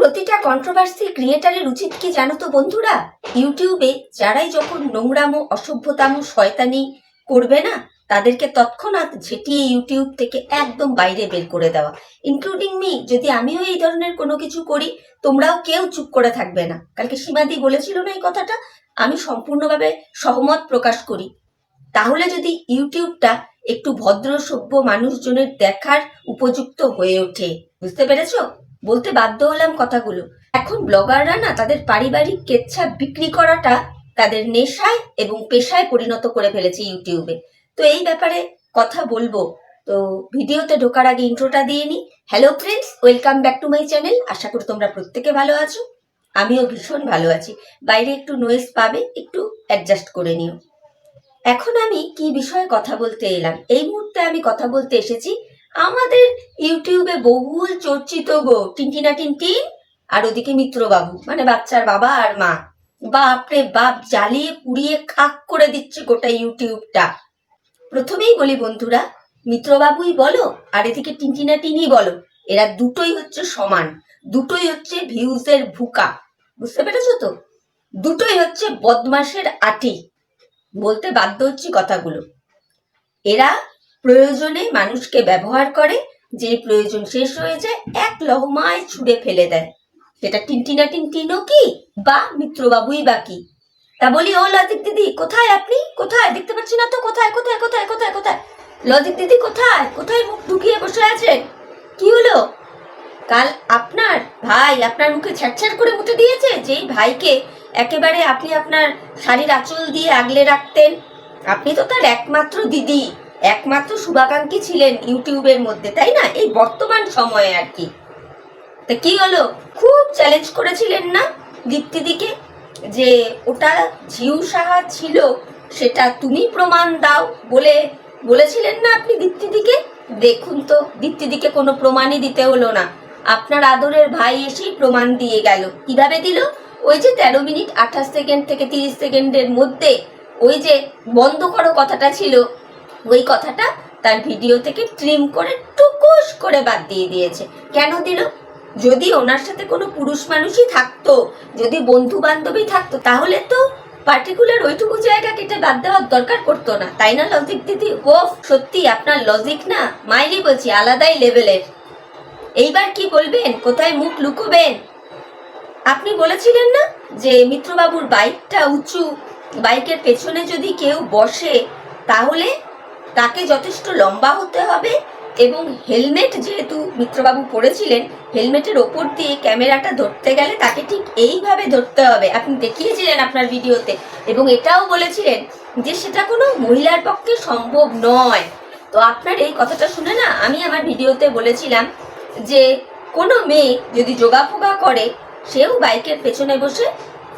প্রতিটা কন্ট্রোভার্সি ক্রিয়েটারের উচিত কি জানো তো বন্ধুরা? ইউটিউবে যারাই যখন নোংরামো, অসভ্যতামো, শয়তানি করবে না, তাদেরকে তৎক্ষণাৎ ঝেঁটিয়ে ইউটিউব থেকে একদম বাইরে বের করে দেওয়া। ইনক্লুডিং মি যদি আমিও এই ধরনের কোনো কিছু করি, তোমরাও কেউ চুপ করে থাকবে না। কালকে সীমাদি বলেছিল না এই কথাটা? আমি সম্পূর্ণভাবে সহমত প্রকাশ করি। তাহলে যদি ইউটিউবটা একটু ভদ্র, সভ্য মানুষজনের দেখার উপযুক্ত হয়ে ওঠে, বুঝতে পেরেছ? বলতে বাধ্য হলাম কথাগুলো। এখন ব্লগাররা না তাদের পারিবারিক কেচ্ছা বিক্রি করাটা তাদের নেশায় এবং পেশায় পরিণত করে ফেলেছে ইউটিউবে। তো এই ব্যাপারে কথা বলব। তো ভিডিওতে ঢোকার আগে ইন্ট্রোটা দিয়ে নিই hello friends, welcome back to my channel. আশা করি তোমরা প্রত্যেকে ভালো আছো। আমিও ভীষণ ভালো আছি। বাইরে একটু নয়েজ পাবে, একটু অ্যাডজাস্ট করে নিও। এখন আমি কি বিষয়ে কথা বলতে এলাম? এই মুহূর্তে আমি কথা বলতে এসেছি আমাদের ইউটিউবে বহুল চর্চিত গো। টিনটিনা টিনটিন আর ওদিকে মিত্রবাবু মানে বাচ্চার বাবা আর মা। বাপরে বাপ, জ্বালিয়ে পুড়িয়ে খাক করে দিচ্ছে গোটা ইউটিউবটা। প্রথমেই বলি বন্ধুরা, মিত্রবাবুই বলো আর এদিকে টিনটিনা টিনই বলো, এরা দুটোই হচ্ছে সমান। দুটোই হচ্ছে ভিউজের ভুকা। বুঝতে পেরেছ তো? দুটোই হচ্ছে বদমাসের আটি। বলতে বাধ্য হচ্ছি কথাগুলো। এরা প্রয়োজনে মানুষকে ব্যবহার করে, যে প্রয়োজন শেষ হয়ে যায়, এক লহমায় ছুঁড়ে ফেলে দেয়। সেটা টিনটিনা টিনটিনও কি বা মিত্রবাবুই বা কি? তা বলি, ও লজিক দিদি, কোথায় আপনি? কোথায়? দেখতে পাচ্ছি না তো, কোথায় কোথায় কোথায় কোথায় কোথায়? লজিক দিদি, কোথায়? কোথায় মুখ ঢুকিয়ে বসে আছেন কি হলো? কাল আপনার ভাই আপনার মুখে ছ্যাটছ্যাট করে মুঠে দিয়েছে? যেই ভাইকে একেবারে আপনি আপনার শাড়ির আঁচল দিয়ে আগলে রাখতেন। আপনি তো তার একমাত্র দিদি। একমাত্র শুভাকাঙ্ক্ষী ছিলেন ইউটিউবের মধ্যে, তাই না? এই বর্তমান সময়ে আর কি। তা কি হলো? খুব চ্যালেঞ্জ করেছিলেন না দীপ্তিদিকে? যে ওটা ঝিউ সাহা ছিল, সেটা তুমি প্রমাণ দাও বলে বলেছিলেন না আপনি দীপ্তিদিকে? দেখুন তো, দীপ্তিদিকে কোনো প্রমাণই দিতে হলো না। আপনার আদরের ভাই এসেই প্রমাণ দিয়ে গেল। কীভাবে দিল? ওই যে তেরো মিনিট আঠাশ সেকেন্ড থেকে তিরিশ সেকেন্ডের মধ্যে ওই যে বন্ধ করো কথাটা ছিল ওই কথাটা তার ভিডিও থেকে ট্রিম করে টুকুস করে বাদ দিয়ে দিয়েছে। কেন দিল? যদি ওনার সাথে কোনো পুরুষ মানুষই থাকতো, যদি বন্ধু বান্ধবী থাকতো, তাহলে তো পার্টিকুলার ওইটুকু জায়গা কেটে বাদ দেওয়ার দরকার পড়তো না। তাই না, লজিক দিদি? ও সত্যি আপনার লজিক না? মাইরি বলছি, আলাদাই লেভেলের এইবার কি বলবেন? কোথায় মুখ লুকোবেন? আপনি বলেছিলেন না যে মিত্রবাবুর বাইকটা উঁচু? বাইকের পেছনে যদি কেউ বসে, তাহলে তাকে যথেষ্ট লম্বা হতে হবে এবং হেলমেট যেহেতু মিত্রবাবু পরেছিলেন, হেলমেটের ওপর দিয়ে ক্যামেরাটা ধরতে গেলে তাকে ঠিক এইভাবে ধরতে হবে। আপনি দেখিয়েছিলেন আপনার ভিডিওতে এবং এটাও বলেছিলেন যে সেটা কোনো মহিলার পক্ষে সম্ভব নয়। তো আপনার এই কথাটা শুনে না আমি আমার ভিডিওতে বলেছিলাম যে কোনো মেয়ে যদি যোগা ফোগা করে, সেও বাইকের পেছনে বসে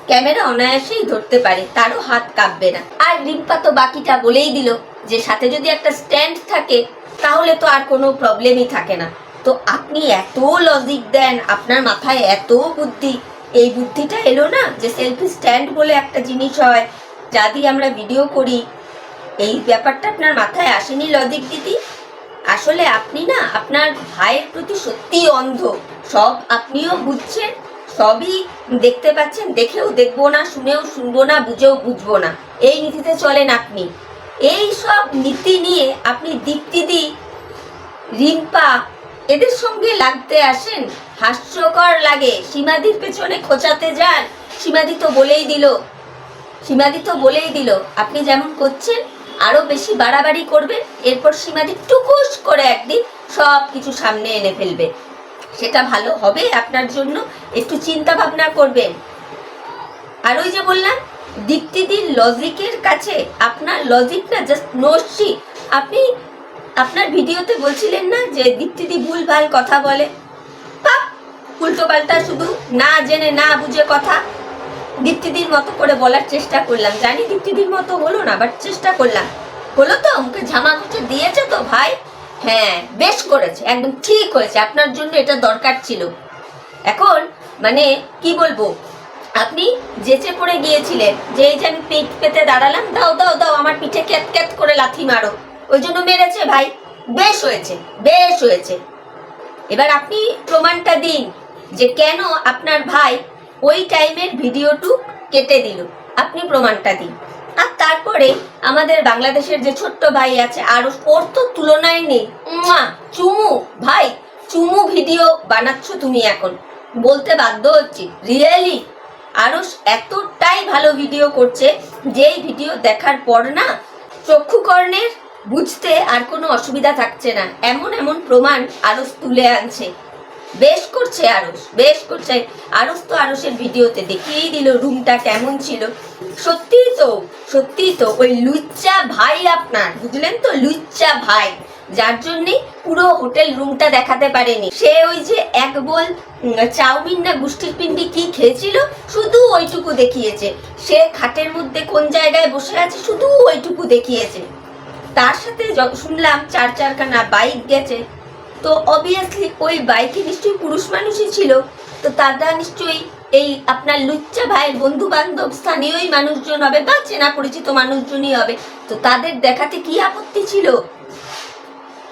ক্যামেরা অনায়াসেই ধরতে পারে, তারও হাত কাঁপবে না। আর রিম্পা তো বাকিটা বলেই দিল যে সাথে যদি একটা স্ট্যান্ড থাকে, তাহলে তো আর কোনো প্রবলেমই থাকে না। তো আপনি এত লজিক দেন, আপনার মাথায় এত বুদ্ধি, এই বুদ্ধিটা এলো না যে সেলফি স্ট্যান্ড বলে একটা জিনিস হয়, যা দিয়ে আমরা ভিডিও করি। এই ব্যাপারটা আপনার মাথায় আসেনি লজিক দিদি? আসলে আপনি না, আপনার ভাইয়ের প্রতি সত্যিই অন্ধ। সব আপনিও বুঝছেন। সবই দেখতে পাচ্ছেন, দেখেও দেখব না, শুনেও শুনব না, বুঝেও বুঝব না। এই নীতিতে চলেন আপনি। এই সব নীতি নিয়ে আপনি দীপ্তিদি, রিম্পা, এদের সঙ্গে লাগতে আসেন? হাস্যকর লাগে। সীমাদির পেছনে খোঁচাতে যান। সীমাদি তো বলেই দিল। সীমাদি তো বলেই দিল, আপনি যেমন করছেন, আরও বেশি বাড়াবাড়ি করবেন। এরপর সীমাদি টুকুস করে একদিন সব কিছু সামনে এনে ফেলবে। সেটা ভালো হবে আপনার জন্য। একটু চিন্তা ভাবনা করবেন। আর ওই যে বললাম, দীপ্তিদির লজিকের কাছে আপনার লজিক না জাস্ট নস্যি আপনি আপনার ভিডিওতে বলছিলেন না যে দীপ্তিদি ভুলভাল কথা বলে? উল্টো পাল্টা শুধু না জেনে না বুঝে কথা। দীপ্তিদির মতো করে বলার চেষ্টা করলাম। জানি দীপ্তিদির মতো হলো না বাট চেষ্টা করলাম। হলো তো মুখে ঝামা ঘুচে দিয়েছে তো ভাই। হ্যাঁ বেশ করেছে, একদম ঠিক হয়েছে, আপনার জন্য এটা দরকার ছিল। এখন মানে কি বলব, আপনি যেচে পড়ে গিয়েছিলেন, যে এই যে আমি পিঠ পেতে দাঁড়ালাম, দাও দাও দাও, আমার পিঠে ক্যাত ক্যাত করে লাথি মারো। ওই জন্য মেরেছে ভাই, বেশ হয়েছে বেশ হয়েছে। এবার আপনি প্রমাণটা দিন যে কেন আপনার ভাই ওই টাইমের ভিডিওটু কেটে দিল। আপনি প্রমাণটা দিন। আর তারপরে আমাদের বাংলাদেশের যে ছোট্ট ভাই আছে আর ওর তো তুলনায় নেই। চুমু, ভাই, চুমু ভিডিও বানাচ্ছ তুমি এখন। বলতে বাধ্য হচ্ছি রিয়েলি আরস এতটাই ভালো ভিডিও করছে, যেই ভিডিও দেখার পর না চক্ষুকর্ণের বুঝতে আর কোনো অসুবিধা থাকছে না। এমন এমন প্রমাণ আরস তুলে আনছে। বেশ করছে আরস বেশ করছে। আরস তো আরসের ভিডিওতে দেখিয়েই দিল রুমটা কেমন ছিল। সত্যিই তো সত্যিই তো ওই লুচ্চা ভাই আপনার বুঝলেন তো? লুচ্চা ভাই যার জন্যে পুরো হোটেল রুমটা দেখাতে পারেনি। সে ওই যে এক বোল উম, চাউমিন না গুষ্টির পিন্ডি কি খেয়েছিল শুধু ওইটুকু দেখিয়েছে। সে খাটের মধ্যে কোন জায়গায় বসে আছে শুধু ওইটুকু দেখিয়েছে। তার সাথে শুনলাম চার চারখানা বাইক গেছে। তো অবভিয়াসলি ওই বাইকে নিশ্চয়ই পুরুষ মানুষই ছিল। তো তারা নিশ্চয়ই এই আপনার লুচ্চা ভাইয়ের বন্ধু বান্ধব স্থানীয়ই মানুষজন হবে বা চেনা পরিচিত মানুষজনই হবে। তো তাদের দেখাতে কি আপত্তি ছিল?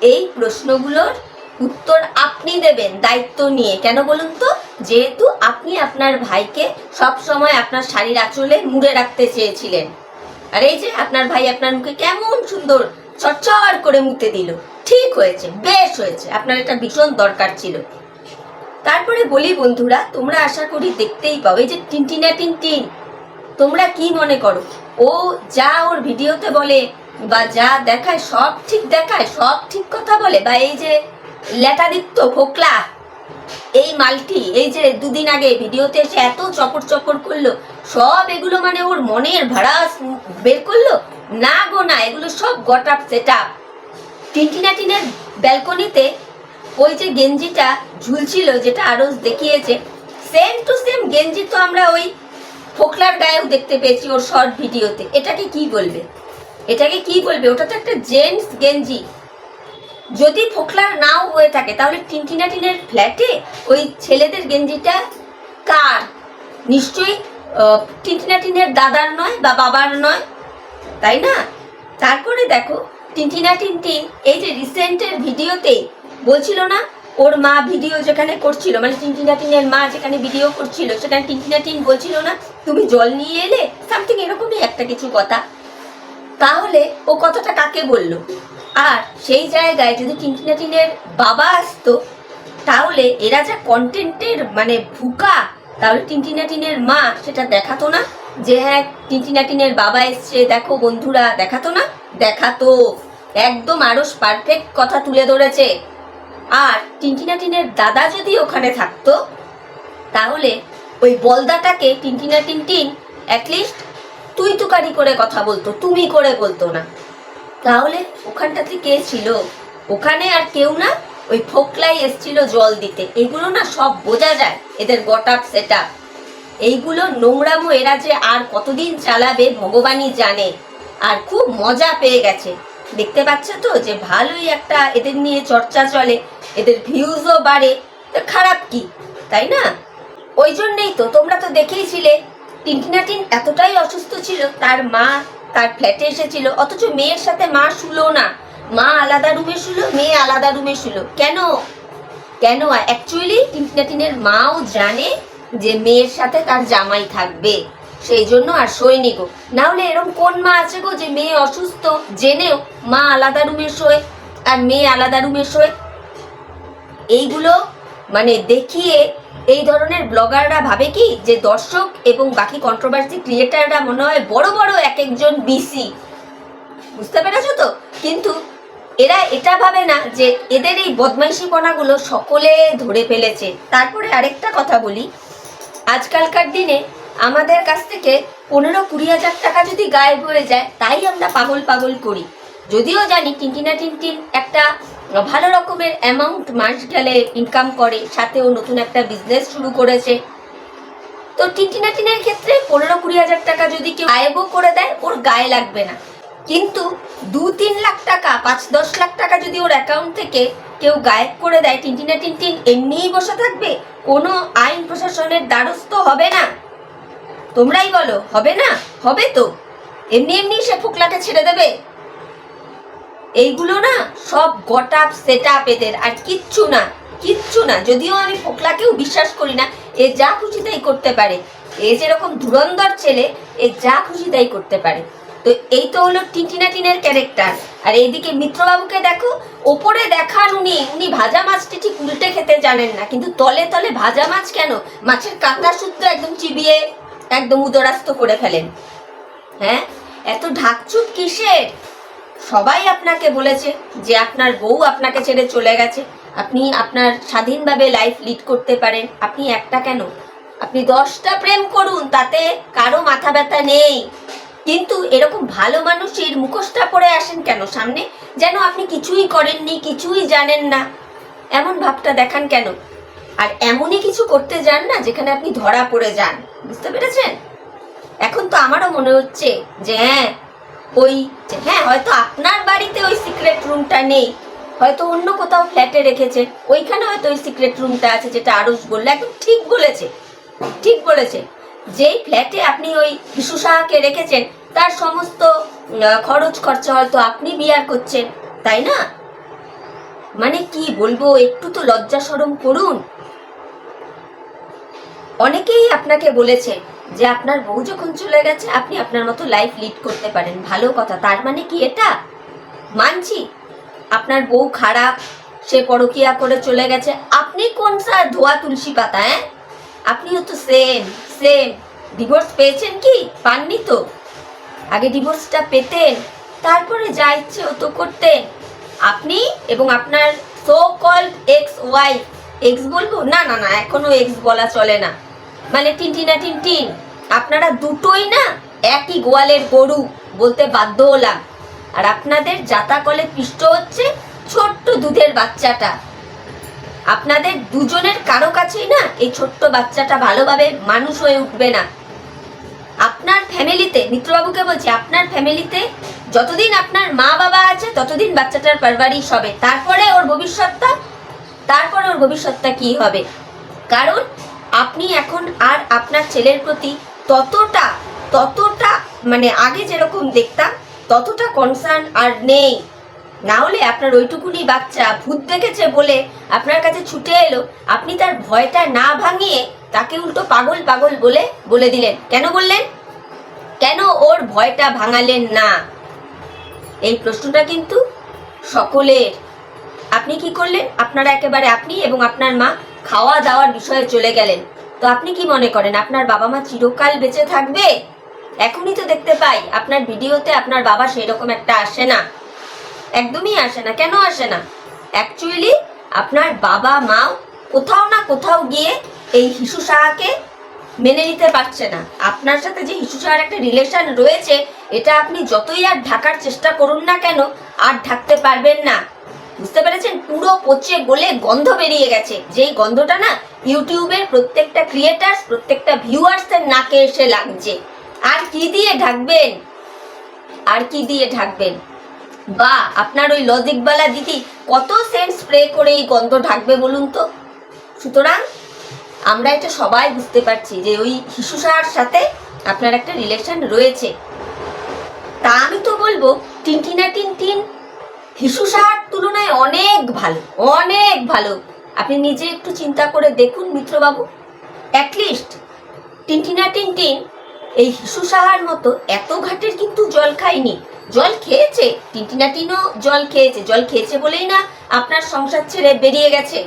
এই প্রশ্নগুলোর উত্তর আপনি দেবেন দায়িত্ব নিয়ে। কেন বলুন তো? যেহেতু আপনি আপনার ভাইকে সব সময় আপনার শাড়ির আঁচলে মুড়ে রাখতে চেয়েছিলেন। আর এই যে আপনার ভাই আপনার মুখে কেমন সুন্দর চরচর করে মুতে দিল। ঠিক হয়েছে, বেশ হয়েছে। আপনার এটা ভীষণ দরকার ছিল। তারপরে বলি, বন্ধুরা, তোমরা আশা করি দেখতেই পাও, এই যে টিনটিনা টিনটিন, তোমরা কি মনে করো? ও যা ওর ভিডিওতে বলে বা যা দেখায়, সব ঠিক দেখায়, সব ঠিক কথা বলে, বা এই যে লেটাদিত্য ফোকলা, এই মালটি, এই যে দুদিন আগে ভিডিওতে এসে এত চপর চপর করল, সব এগুলো মানে ওর মনের ভাড়া বের করল? না গো, না, এগুলো সব গট আপ সেট আপ। টিনটিনাটিনের ব্যালকনিতে ওই যে গেঞ্জিটা ঝুলছিল, যেটা আরও দেখিয়েছে। সেম টু সেম গেঞ্জি তো আমরা ওই ফোকলার গায়েও দেখতে পেয়েছি ওর শর্ট ভিডিওতে। এটাকে কি বলবে? এটাকে কি বলবে? ওটা তো একটা জেন্টস গেঞ্জি। যদি ফোকলার নাও হয়ে থাকে, তাহলে টিনটিনাটিনের ফ্ল্যাটে ওই ছেলেদের গেঞ্জিটা কার? নিশ্চয়ই টিনটিনাটিনের দাদার নয় বা বাবার নয়, তাই না? তারপরে দেখো টিনটিনা টিনটিন এই যে রিসেন্টের ভিডিওতে বলছিল না, ওর মা ভিডিও যেখানে করছিল মানে টিনটিনা টিনের মা যেখানে ভিডিও করছিল, সেখানে টিনটিনা টিন বলছিল না, তুমি জল নিয়ে এলে সামথিং এরকমই একটা কিছু কথা। তাহলে ও কথাটা কাকে বলল? আর সেই জায়গায় যদি টিনটিনা টিনের বাবা আসতো, তাহলে এরা যা কন্টেন্টের মানে ভুকা, তাহলে টিনটিনা টিনের মা সেটা দেখাতো না, যে হ্যাঁ টিনটিনা টিনের বাবা এসছে, দেখো বন্ধুরা, দেখাতো না। দেখাতো। একদম আরও পারফেক্ট কথা তুলে ধরেছে। আর টিনটিনা টিনের দাদা যদি ওখানে থাকতো, তাহলে ওই বলদাটাকে টিনটিনা টিনটিন অ্যাটলিস্ট তুই তুকারি করে কথা বলতো, তুমি করে বলতো না। তাহলে ওখানটাতে কে ছিল? ওখানে আর কেউ না? ওই ফোকলাই এসছিল জল দিতে। এগুলো না সব বোঝা যায়, এদের গট আপ সেট আপ এইগুলো নোংরামো এরা যে আর কতদিন চালাবে, ভগবানই জানে। আর খুব মজা পেয়ে গেছে। দেখতে পাচ্ছ তো যে ভালোই একটা এদের নিয়ে চর্চা চলে। এদের ভিউজও বাড়ে। তো খারাপ কি? তাই না? ওই জন্যেই তো তোমরা তো দেখেইছিলে, টিনটিনাটিন এতটাই অসুস্থ ছিল, তার মা তার ফ্ল্যাটে এসেছিল, অথচ মেয়ের সাথে মা শুলো না। মা আলাদা রুমে শুলো, মেয়ে আলাদা রুমে শুলো। কেন? কেন? অ্যাকচুয়ালি টিনটিনাটিনের মাও জানে যে মেয়ের সাথে তার জামাই থাকবে। সেই জন্য আর গো। না হলে এরকম কোন মা আছে গো যে মেয়ে অসুস্থ? জেনেও মা আলাদা রুমে শোয় আর মেয়ে আলাদা রুমে শোয়। এইগুলো মানে দেখিয়ে এই ধরনের ব্লগাররা ভাবে কি যে দর্শক এবং বাকি কন্ট্রোভার্সি ক্রিয়েটাররা মনে হয় বড় বড় এক একজন বিসি বুঝতে পেরেছ তো? কিন্তু এরা এটা ভাবে না যে এদের এই বদমাইশিপনাগুলো সকলে ধরে ফেলেছে। তারপরে আরেকটা কথা বলি। আজকালকার দিনে আমাদের কাছ থেকে পনেরো কুড়ি হাজার টাকা যদি গায়েব হয়ে যায়, তাই আমরা পাগল পাগল করি। যদিও জানি টিনটিনা টিনটিন একটা ভালো রকমের অ্যামাউন্ট মাস গেলে ইনকাম করে, সাথেও নতুন একটা বিজনেস শুরু করেছে। তো টিনটিনা টিনের ক্ষেত্রে পনেরো কুড়ি হাজার টাকা যদি কেউ গায়েবও করে দেয়, ওর গায়ে লাগবে না। কিন্তু দু তিন লাখ টাকা, পাঁচ দশ লাখ টাকা যদি ওর অ্যাকাউন্ট থেকে কেউ গায়েব করে দেয়, টিনটিনা টিনটিন এমনিই বসে থাকবে? কোনো আইন প্রশাসনের দ্বারস্থ হবে না? তোমরাই বলো, হবে না? হবে তো। এমনি এমনি সে ফোকলাকে ছেড়ে দেবে। এইগুলো না সব গট আপ, সেট আপ এদের, আর কিচ্ছু না কিচ্ছু না। যদিও আমি ফোকলাকেও বিশ্বাস করি না, এ যা খুশি তাই করতে পারে। এ যেরকম ধুরন্ধর ছেলে, এ যা খুশি তাই করতে পারে। তো এই তো হলো টিনটিনা টিনের ক্যারেক্টার। আর এইদিকে মিত্রবাবুকে দেখো, ওপরে দেখান উনি উনি ভাজা মাছটি ঠিক উল্টে খেতে জানেন না, কিন্তু তলে তলে ভাজা মাছ কেন? মাছের কাঁটা শুদ্ধ একদম চিবিয়ে একদম উদরাস্ত করে ফেলেন। হ্যাঁ? এত ঢাকচুপ কিসের? সবাই আপনাকে বলেছে যে আপনার বউ আপনাকে ছেড়ে চলে গেছে। আপনি আপনার স্বাধীনভাবে লাইফ লিড করতে পারেন। আপনি একটা কেন? আপনি দশটা প্রেম করুন, তাতে কারও মাথা ব্যথা নেই। কিন্তু এরকম ভালো মানুষের মুখোশটা পরে আসেন কেন সামনে? যেন আপনি কিছুই করেননি, কিছুই জানেন না। এমন ভাবটা দেখান কেন? আর এমনই কিছু করতে যান না যেখানে আপনি ধরা পড়ে যান। বুঝতে পেরেছেন? এখন তো আমারও মনে হচ্ছে যে হ্যাঁ ওই হ্যাঁ হয়তো আপনার বাড়িতে ওই সিক্রেট রুমটা নেই, হয়তো অন্য কোথাও ফ্ল্যাটে রেখেছে, ওইখানে হয়তো ওই সিক্রেট রুমটা আছে যেটা আরুষ বলল, একদম ঠিক বলেছে ঠিক বলেছে। যেই ফ্ল্যাটে আপনি ওই শিশু সাহাকে রেখেছেন, তার সমস্ত খরচ খরচা হয়তো আপনি বিয়ার করছেন, তাই না? মানে কি বলব, একটু তো লজ্জা সরম করুন। অনেকেই আপনাকে বলেছে যে আপনার বউ যখন চলে গেছে, আপনি আপনার মতো লাইফ লিড করতে পারেন। ভালো কথা। তার মানে কি এটা? মানছি। আপনার বউ খারাপ, সে পরকিয়া করে চলে গেছে। আপনি কোন স্যার ধোয়া তুলসী পাতা হ্যাঁ? আপনিও তো সেম সেম ডিভোর্স পেয়েছেন কি? পাননি তো? আগে ডিভোর্সটা পেতেন, তারপরে যা ইচ্ছে হতো করতেন। আপনি এবং আপনার so called ex wife ex বলব? না না না এখনও এক্স বলা চলে না। মানে টিনটিনা টিনটিন, আপনারা দুটোই না একই গোয়ালের গরু বলতে বাধ্য হলাম। আর আপনাদের জাতা কলে পিষ্ট হচ্ছে ছোট্ট দুধের বাচ্চাটা। আপনাদের দুজনের কারও কাছেই না এই ছোট্ট বাচ্চাটা ভালোভাবে মানুষ হয়ে উঠবে না। আপনার ফ্যামিলিতে, মিত্রবাবুকে বলছি, আপনার ফ্যামিলিতে যতদিন আপনার মা বাবা আছে, ততদিন বাচ্চাটার পারবারিশ হবে তারপরে ওর ভবিষ্যৎটা, তারপরে ওর ভবিষ্যৎটা কি হবে? কারণ আপনি এখন আর আপনার ছেলের প্রতি ততটা ততটা মানে আগে যেরকম দেখতাম, ততটা কনসার্ন আর নেই। না হলে আপনার ওইটুকুনি বাচ্চা ভূত দেখেছে বলে আপনার কাছে ছুটে এলো, আপনি তার ভয়টা না ভাঙিয়ে তাকে উল্টো পাগল পাগল বলে বলে দিলেন। কেন বললেন? কেন ওর ভয়টা ভাঙালেন না? এই প্রশ্নটা কিন্তু সকলের। আপনি কি করলেন? আপনারা একেবারে আপনি এবং আপনার মা খাওয়া দাওয়ার বিষয়ে চলে গেলেন। তো আপনি কি মনে করেন, আপনার বাবা মা চিরকাল বেঁচে থাকবে? এখনই তো দেখতে পাই, আপনার ভিডিওতে আপনার বাবা সেই রকম একটা আসে না। একদমই আসে না, কেন আসে না? অ্যাকচুয়ালি আপনার বাবা মাও কোথাও না কোথাও গিয়ে এই হিসু সাহাকে মেনে নিতে পারছে না। আপনার সাথে যে হিসু সাহার একটা রিলেশন রয়েছে, এটা আপনি যতই আর ঢাকার চেষ্টা করুন না কেন, আর ঢাকতে পারবেন না। বুঝতে পেরেছেন? পুরো পচে গলে গন্ধ বেরিয়ে গেছে। যেই গন্ধটা না ইউটিউবের প্রত্যেকটা ক্রিয়েটার্স প্রত্যেকটা ভিউয়ার্সের নাকে এসে লাগছে। আর কি দিয়ে ঢাকবেন? আর কি দিয়ে ঢাকবেন? বা, আপনার ওই লজিকবালা দিদি কত সেন্ট স্প্রে করে এই গন্ধ ঢাকবে বলুন তো? সুতরাং, আমরা এটা সবাই বুঝতে পারছি যে ওই সাহার সাথে আপনার একটা রিলেশন রয়েছে। তা আমি তো বলব, টিনটিনা টিনটিন হিসু সাহার তুলনায় অনেক ভালো, অনেক ভালো। আপনি নিজে একটু চিন্তা করে দেখুন মিত্রবাবু। অ্যাটলিস্ট টিনটিনা টিনটিন, এই হিসু সাহার মতো এত ঘাটের কিন্তু জল খায়নি। জল খেয়েছে, টিনটিনা টিনও জল খেয়েছে। জল খেয়েছে বলেই না আপনার সংসার ছেড়ে বেরিয়ে গেছে।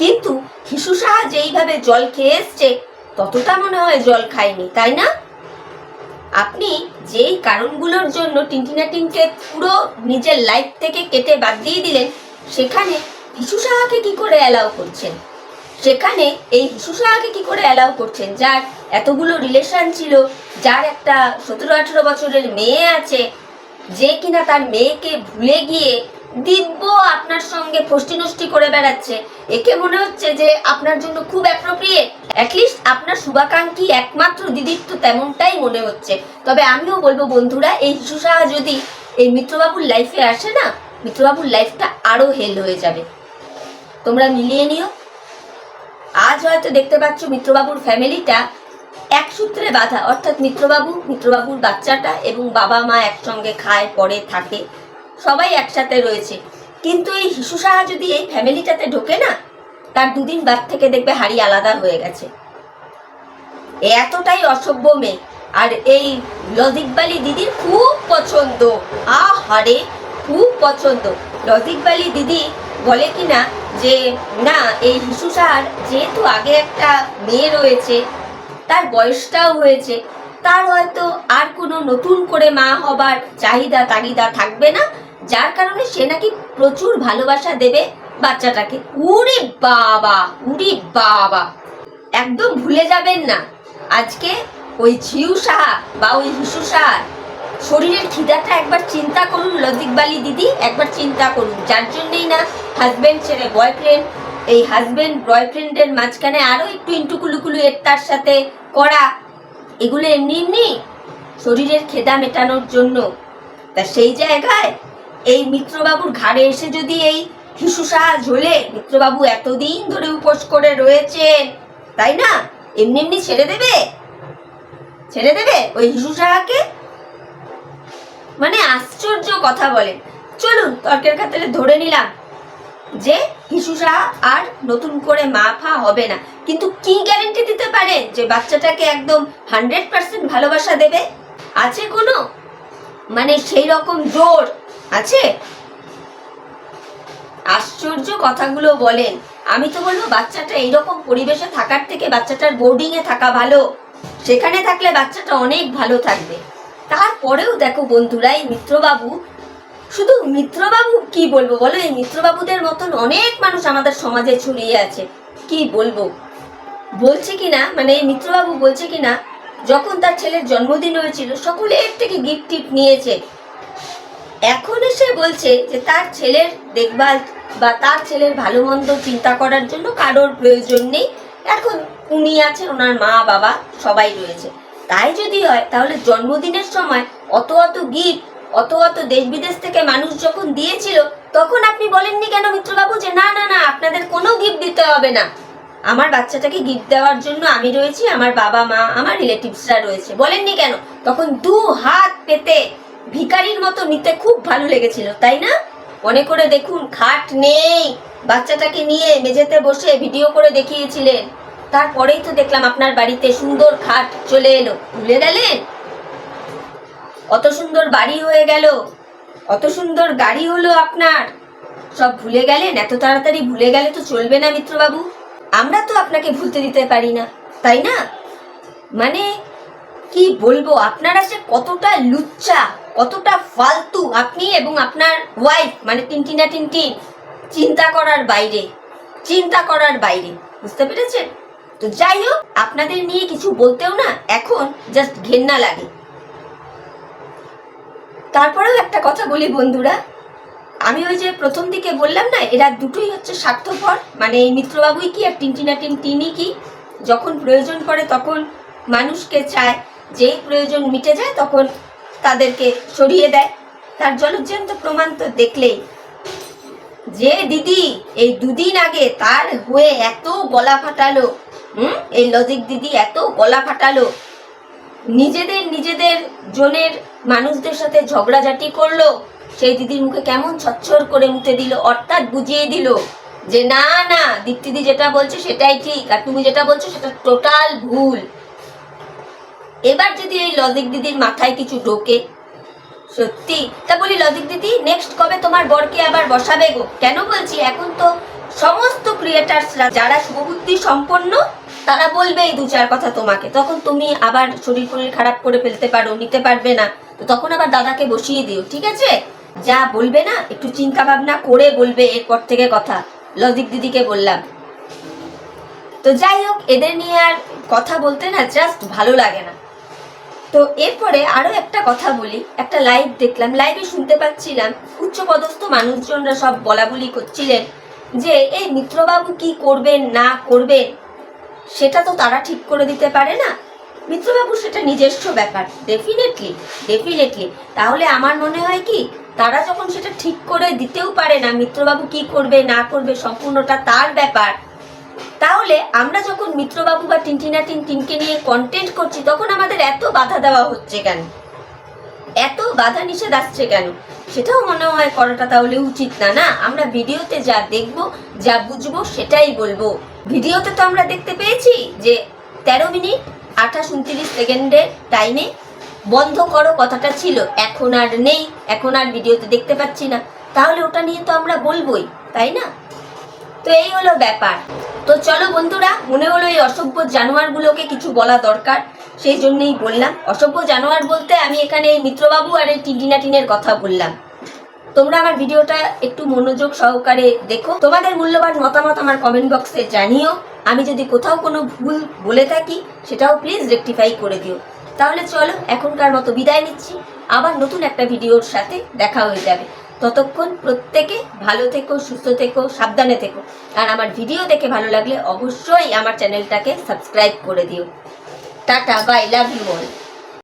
কিন্তু হিসু সাহা যেইভাবে জল খেয়ে এসছে, ততটা মনে হয় জল খায়নি, তাই না? আপনি যেই কারণগুলোর জন্য টিনটিনা টিনকে পুরো নিজের লাইফ থেকে কেটে বাদ দিয়ে দিলেন সেখানে হিসু সাহাকে কি করে অ্যালাউ করছেন? সেখানে এই হিসু সাহাকে কি করে অ্যালাউ করছেন? যার এতগুলো রিলেশন ছিল, যার একটা সতেরো, আঠেরো বছরের মেয়ে আছে, যে কিনা তার মেয়েকে ভুলে গিয়ে দিব্য আপনার সঙ্গে ফষ্টি নষ্টি করে বেড়াচ্ছে। একে মনে হচ্ছে যে আপনার জন্য খুব অ্যাপ্রোপ্রিয়েট অ্যাটলিস্ট আপনার শুভাকাঙ্ক্ষী একমাত্র দিদির তো তেমনটাই মনে হচ্ছে। তবে আমিও বলব বন্ধুরা, এই শিশু সাহা যদি এই মিত্রবাবুর লাইফে আসে না মিত্রবাবুর লাইফটা আরও হেল হয়ে যাবে। তোমরা মিলিয়ে নিও। আজ হয়তো দেখতে পাচ্ছ মিত্রবাবুর ফ্যামিলিটা এক সূত্রে বাঁধা। অর্থাৎ মিত্রবাবু, মিত্রবাবুর বাচ্চাটা এবং বাবা মা একসঙ্গে খায়, পড়ে, থাকে। সবাই একসাথে রয়েছে। কিন্তু এই শিশু সাহা যদি এই ফ্যামিলিটাতে ঢোকে না, তার দুদিন বাদ থেকে দেখবে হাড়ি আলাদা হয়ে গেছে। এতটাই অসভ্য মেয়ে। আর এই লজিকবালি দিদির খুব পছন্দ। আ আহারে! খুব পছন্দ। লজিকবালি দিদি বলে কিনা যে, না, এই হিসু সাহার যেহেতু আগে একটা মেয়ে রয়েছে, তার বয়সটাও হয়েছে, তার হয়তো আর কোনো নতুন করে মা হবার চাহিদা তাগিদা থাকবে না, যার কারণে সে নাকি প্রচুর ভালোবাসা দেবে বাচ্চাটাকে। উরে বাবা উরে বাবা। একদম ভুলে যাবেন না। আজকে ওই ঝিউ সাহা বা ওই হিসু সাহার শরীরের খিদাটা একবার চিন্তা করুন লজিকবালি দিদি, একবার চিন্তা করুন। যার জন্যেই না হাজবেন্ড ছেড়ে বয়ফ্রেন্ড এই হাজব্যান্ড বয়ফ্রেন্ডের মাঝখানে আরও একটু ইন্টু কুলুকুলু এর তার সাথে করা, এগুলো এমনি এমনি শরীরের খেদা মেটানোর জন্য। তা সেই জায়গায় এই মিত্রবাবুর ঘাড়ে এসে যদি এই সাহা ঝোলে, মিত্রবাবু এতদিন ধরে উপোস করে রয়েছেন, তাই না? এমনি এমনি ছেড়ে দেবে? ছেড়ে দেবে? ওই শিশু সাহাকে মানে আশ্চর্য কথা বলে। চলুন, তর্কের খাতিরে ধরে নিলাম যে সাহা আর নতুন করে মা ফা হবে না। কিন্তু কি গ্যারেন্টি দিতে পারে যে বাচ্চাটাকে একদম হান্ড্রেড পার্সেন্ট ভালোবাসা দেবে? আছে কোনো? মানে সেই রকম জোর আছে? আশ্চর্য কথাগুলো বলেন। আমি তো বলব, বাচ্চাটা এইরকম পরিবেশে থাকার থেকে বাচ্চাটার বোর্ডিং এ থাকা ভালো। সেখানে থাকলে বাচ্চাটা অনেক ভালো থাকবে। তারপরেও দেখো বন্ধুরা, এই মিত্রবাবু, শুধু মিত্রবাবু কি বলব বলো? এই মিত্রবাবুদের মতন অনেক মানুষ আমাদের সমাজে ছড়িয়ে আছে। কি বলব? বলছে কি না মানে এই মিত্রবাবু বলছে কিনা? যখন তার ছেলের জন্মদিন হয়েছিল, সকলের থেকে গিফট টিপ নিয়েছে। এখন এসে বলছে যে তার ছেলের দেখভাল বা তার ছেলের ভালো মন্দ চিন্তা করার জন্য কারোর প্রয়োজন নেই। এখন উনি আছেন, ওনার মা বাবা সবাই রয়েছে। তাই যদি হয়, তাহলে জন্মদিনের সময় অত অত গিফট, অত অত দেশ বিদেশ থেকে মানুষ যখন দিয়েছিল, তখন আপনি বলেননি কেন মিত্রবাবু যে না না না, আপনাদের কোনো গিফট দিতে হবে না। আমার বাচ্চাটাকে গিফট দেওয়ার জন্য আমি রয়েছি, আমার বাবা, মা, আমার রিলেটিভসরা রয়েছে। বলেননি কেন? তখন দু হাত পেতে ভিখারির মতো নিতে খুব ভালো লেগেছিল, তাই না? মনে করে দেখুন, খাট নেই। বাচ্চাটাকে নিয়ে মেঝেতে বসে ভিডিও করে দেখিয়েছিলেন। তারপরেই তো দেখলাম আপনার বাড়িতে সুন্দর খাট চলে এলো। ভুলে গেলেন? অত সুন্দর বাড়ি হয়ে গেল। অত সুন্দর গাড়ি হলো আপনার। সব ভুলে গেলেন? এত তাড়াতাড়ি ভুলে গেলে তো চলবে না মিত্রবাবু। আমরা তো আপনাকে ভুলতে দিতে পারি না, তাই না? মানে কি বলব, আপনারা সে কতটা লুচ্চা, কতটা ফালতু আপনি এবং আপনার ওয়াইফ মানে টিনটিনা টিনটিন, চিন্তা করার বাইরে, চিন্তা করার বাইরে, বুঝতে পেরেছেন? তো যাই হোক, আপনাদের নিয়ে কিছু বলতেও না, এখন জাস্ট ঘেন্না লাগে। তারপরেও একটা কথা বলি বন্ধুরা, আমি ওই যে প্রথম দিকে বললাম না, এরা দুটোই হচ্ছে স্বার্থপর মানে এই মিত্রবাবুই কি আর টিনটিনা টিনটিনই কি? যখন প্রয়োজন পড়ে তখন মানুষকে চায়, যেই প্রয়োজন মিটে যায় তখন তাদেরকে সরিয়ে দেয়। তার জলজ্যান্ত প্রমাণ তো দেখলেই। যে দিদি, এই দুদিন আগে তার হয়ে এত গলা ফাটালো হুম? এই লজিক দিদি এত গলা ফাটালো। নিজেদের নিজেদের জনের মানুষদের সাথে ঝগড়াঝাটি করল। সেই দিদির মুখে কেমন ছচ্ছর করে মুতে দিল, অর্থাৎ বুঝিয়ে দিল যে, না না, দীপ্তিদি যেটা বলছে সেটাই ঠিক, আর তুমি যেটা বলছো সেটা টোটাল ভুল। এবার যদি এই লজিক দিদির মাথায় কিছু ঢোকে, সত্যি, তা বলি, লজিক দিদি নেক্সট কবে তোমার বরকে আবার বসাবে গো? কেন বলছি? এখন তো সমস্ত ক্রিয়েটার্সরা যারা শুভবুদ্ধি সম্পন্ন তারা বলবে এই দু চার কথা তোমাকে। তখন তুমি আবার শরীর ফরীর খারাপ করে ফেলতে পারো, নিতে পারবে না। তো তখন আবার দাদাকে বসিয়ে দিও, ঠিক আছে? যা বলবে না, একটু চিন্তা ভাবনা করে বলবে এরপর থেকে কথা। লজিক দিদিকে বললাম। তো যাই হোক, এদের নিয়ে আর কথা বলতে না জাস্ট ভালো লাগে না। তো এরপরে আরও একটা কথা বলি, একটা লাইভ দেখলাম। লাইভে শুনতে পাচ্ছিলাম, উচ্চপদস্থ মানুষজনরা সব বলা বলি করছিলেন যে, এই মিত্রবাবু কি করবেন, না করবেন? সেটা তো তারা ঠিক করে দিতে পারে না। মিত্রবাবু, সেটা নিজস্ব ব্যাপার। ডেফিনেটলি ডেফিনেটলি তাহলে আমার মনে হয় কি, তারা যখন সেটা ঠিক করে দিতেও পারে না, মিত্রবাবু কি করবে, না করবে, সম্পূর্ণটা তার ব্যাপার। তাহলে আমরা যখন মিত্রবাবু বা টিনটিনা টিন টিনকে নিয়ে কন্টেন্ট করছি, তখন আমাদের এত বাধা দেওয়া হচ্ছে কেন? এত বাধা নিষেধ আসছে কেন? সেটাও মনে হয় করাটা তাহলে উচিত না না? আমরা ভিডিওতে যা দেখব, যা বুঝব, সেটাই বলব। ভিডিওতে তো আমরা দেখতে পেয়েছি যে তেরো মিনিট, আঠাশ উনত্রিশ সেকেন্ডের টাইমে বন্ধ করো কথাটা ছিল। এখন আর নেই, এখন আর ভিডিওতে দেখতে পাচ্ছি না। তাহলে ওটা নিয়ে তো আমরা বলবোই, তাই না? তো এই হলো ব্যাপার। তো চলো বন্ধুরা, মনে হলো এই অসভ্য জানোয়ারগুলোকে কিছু বলা দরকার, সেই জন্যই বললাম। অসভ্য জানোয়ার বলতে আমি এখানে এই মিত্রবাবু আর এই টিন্টিনা টিনের কথা বললাম। তোমরা আমার ভিডিওটা একটু মনোযোগ সহকারে দেখো। তোমাদের মূল্যবান মতামত আমার কমেন্ট বক্সে জানিও। আমি যদি কোথাও কোনো ভুল বলে থাকি, সেটাও প্লিজ রেকটিফাই করে দিও। তাহলে চলো, এখনকার মতো বিদায় নিচ্ছি। আবার নতুন একটা ভিডিওর সাথে দেখা হয়ে যাবে। ততক্ষণ প্রত্যেকে ভালো থেকো, সুস্থ থেকো, সাবধানে থেকো। আর আমার ভিডিও দেখে ভালো লাগলে অবশ্যই আমার চ্যানেলটাকে সাবস্ক্রাইব করে দিও। Tata bye love you all